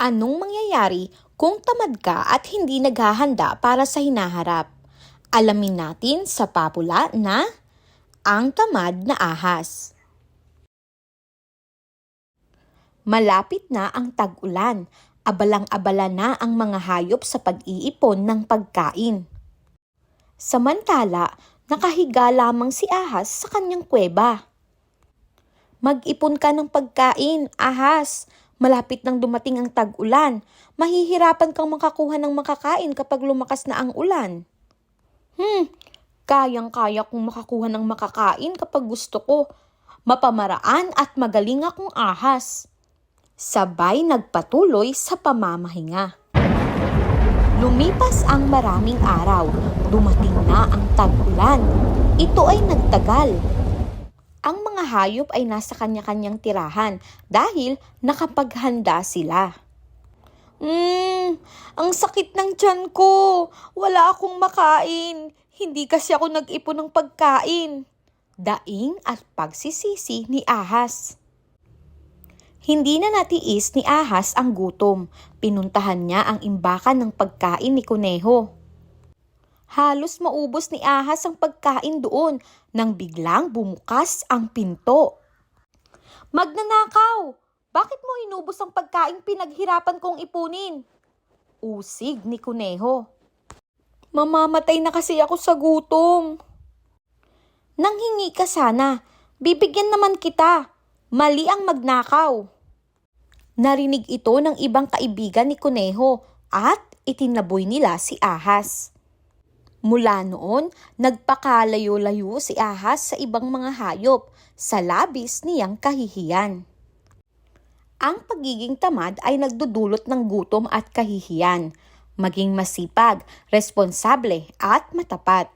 Anong mangyayari kung tamad ka at hindi naghahanda para sa hinaharap? Alamin natin sa papula na Ang Tamad na Ahas. Malapit na ang tag-ulan. Abalang-abala na ang mga hayop sa pag-iipon ng pagkain. Samantala, nakahiga lamang si Ahas sa kanyang kuweba. Mag-ipon ka ng pagkain, Ahas. Malapit nang dumating ang tag-ulan. Mahihirapan kang makakuha ng makakain kapag lumakas na ang ulan. Hmm, kayang-kaya kong makakuha ng makakain kapag gusto ko. Mapamaraan at magaling akong ahas. Sabay nagpatuloy sa pamamahinga. Lumipas ang maraming araw. Dumating na ang tag-ulan. Ito ay nagtagal. Ang mga hayop ay nasa kanya-kanyang tirahan dahil nakapaghanda sila. Hmm, ang sakit ng tiyan ko. Wala akong makain. Hindi kasi ako nag-ipon ng pagkain. Daing at pagsisisi ni Ahas. Hindi na natiis ni Ahas ang gutom. Pinuntahan niya ang imbakan ng pagkain ni Kuneho. Halos maubos ni Ahas ang pagkain doon nang biglang bumukas ang pinto. Magnanakaw! Bakit mo inubos ang pagkain pinaghirapan kong ipunin? Usig ni Kuneho. Mamamatay na kasi ako sa gutom. Nanghingi ka sana. Bibigyan naman kita. Mali ang magnakaw. Narinig ito ng ibang kaibigan ni Kuneho at itinaboy nila si Ahas. Mula noon, nagpakalayo-layo si Ahas sa ibang mga hayop sa labis niyang kahihiyan. Ang pagiging tamad ay nagdudulot ng gutom at kahihiyan. Maging masipag, responsable at matapat.